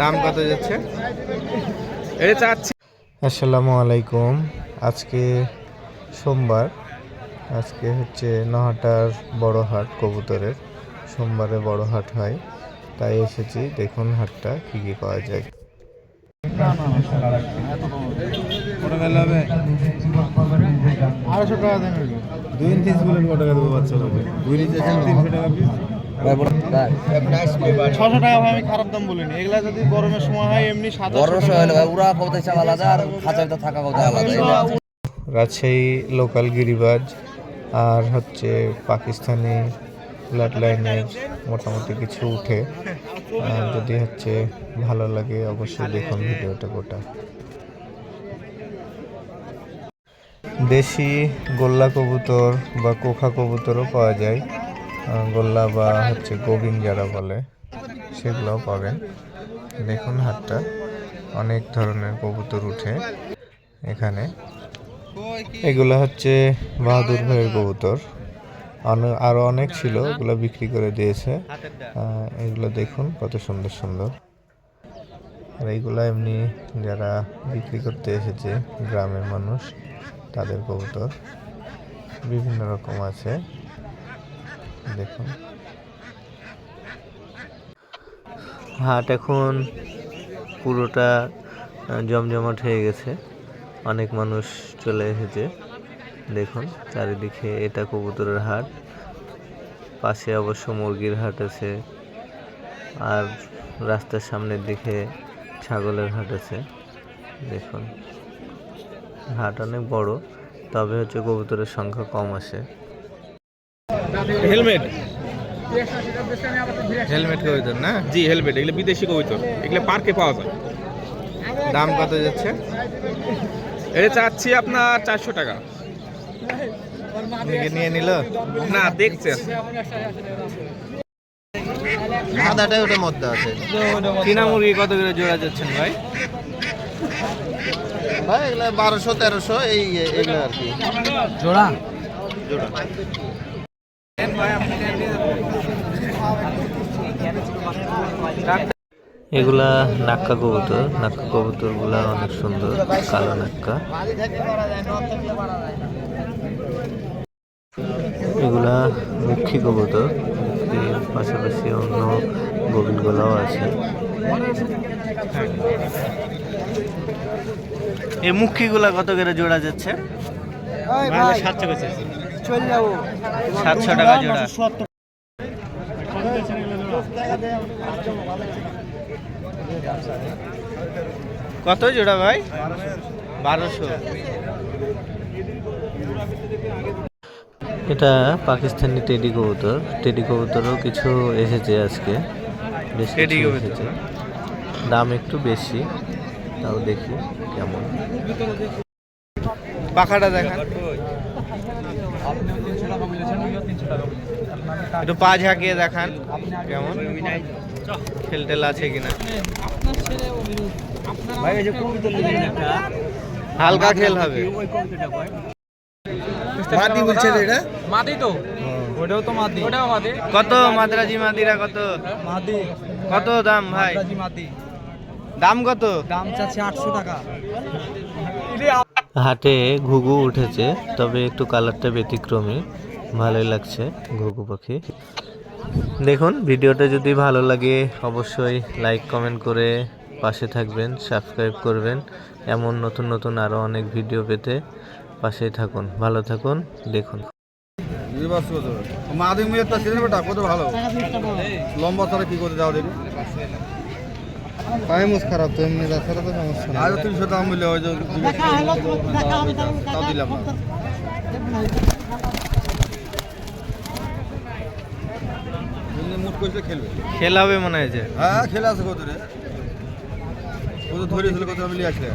দাম কত যাচ্ছে? এটা চাচ্ছি। আসসালামু আলাইকুম। আজকে সোমবার। আজকে হচ্ছে নহাটার বড় হাট কবুতরের। সোমবারে বড় হাট হয়। তাই এসেছি। দেখুন হাটটা কী কী পাওয়া যায়। আড়াইশো টাকা দেন দুই ইঞ্চি বলেন কত টাকা দেবো বাচ্চা দুই ইঞ্চি তিনশো টাকা ছশো টাকা ভাই আমি খারাপ দাম বলিনি। এগুলা যদি গরমের সময় হয় এমনি সাদা বড় সময় হলো ওরা কত চাল আলাদা আর খাঁচার ভিতর থাকা কত আলাদা রাজশাহী লোকাল গিরিবাজ আর হচ্ছে পাকিস্তানি ব্লাড লাইনের মোটামুটি কিছু উঠে। আর যদি হচ্ছে ভালো লাগে অবশ্যই দেখুন ভিডিওটা গোটা। দেশি গোল্লা কবুতর বা কোখা কবুতরও পাওয়া যায়। গোল্লা বা হচ্ছে গোবিন যারা বলে, সেগুলোও পাবেন। দেখুন হাটটা, অনেক ধরনের কবুতর উঠে এখানে। এগুলো হচ্ছে বাহাদুর ভাইয়ের কবুতর। অনে- আরও অনেক ছিল, এগুলো বিক্রি করে দিয়েছে। এগুলো দেখুন, কত সুন্দর সুন্দর। আর এইগুলো এমনি যারা বিক্রি করতে এসেছে, গ্রামের মানুষ, তাদের কবুতর। বিভিন্ন রকম আছে। দেখুন। হাট এখন পুরোটা জমজমাট হয়ে গেছে। অনেক মানুষ চলে এসেছে। দেখুন, চারিদিকে এটা কবুতরের হাট। পাশে অবশ্য মুরগির হাট আছে। আর রাস্তার সামনের দিকে ছাগলের হাট আছে। দেখুন, হাট অনেক বড়, তবে হচ্ছে কবুতরের সংখ্যা কম আসে। হেলমেট? হেলমেট কবুতর না? জি হেলমেট এগুলো বিদেশি কবিতর। এগুলো পার্কে পাওয়া যায়। দাম কত যাচ্ছে? এটা চাচ্ছি আপনার চারশো টাকা। নিয়ে নিল? না দেখছে সাদাটাই ওটার মধ্যে আছে। চীনা মুরগি কত করে জোড়া যাচ্ছেন ভাই? ভাই এগুলো বারোশো তেরোশো এই এগুলো আর কি। জোড়া? জোড়া। এগুলা নাক্কা কবুতর। নাক্কা কবুতরগুলা অনেক সুন্দর কালো নাক্কা। এগুলা মুখী কবুতর। মুখির পাশাপাশি অন্য গোবিনগুলাও আছে। এই মুখিগুলা কত করে জোড়া যাচ্ছে? সাতশো টাকা জোড়া। কত জোড়া ভাই? বারোশো। এটা পাকিস্তানি টেডি কবুতর। টেডি কবুতরও কিছু এসেছে আজকে। বেশ টেডি কবুতর। এসেছে। দাম একটু বেশি তাও দেখি কেমন। পাখাটা দেখান। একটু পা ঝাঁকিয়ে দেখান কেমন? খেলটেল আছে কিনা হালকা খেল হবে। মাটি বলছে এটা? মাদি তো। ওটাও তো মাদি ওটাও মাদি কত মাদ্রাজি মাদিরা কত? মাদি কত দাম ভাই? রাজি মাদি দাম কত? দাম চাচ্ছে আটশো টাকা। হাটে ঘুঘু উঠেছে তবে একটু কালারটা ব্যতিক্রমী। ভালোই লাগছে ঘুঘু পাখি। দেখুন ভিডিওটা যদি ভালো লাগে অবশ্যই লাইক কমেন্ট করে পাশে থাকবেন সাবস্ক্রাইব করবেন। এমন নতুন নতুন আরও অনেক ভিডিও পেতে পাশেই থাকুন। ভালো থাকুন দেখুন। মাদি মুয়ের তা সিজন বেটা কত ভালো। লম্বা ছাড়া কি করে যাও দেখি। টাইমস খারাপ তো এমনি তাছাড়া তো সমস্যা আরও তিনশো দাম মিলে ওই যে দিলাম। এমনি কইছে খেলবে? খেলাবে মনে হয়েছে হ্যাঁ খেলা আছে কত রে কত ধরেছিল কত মিলিয়ে আসলে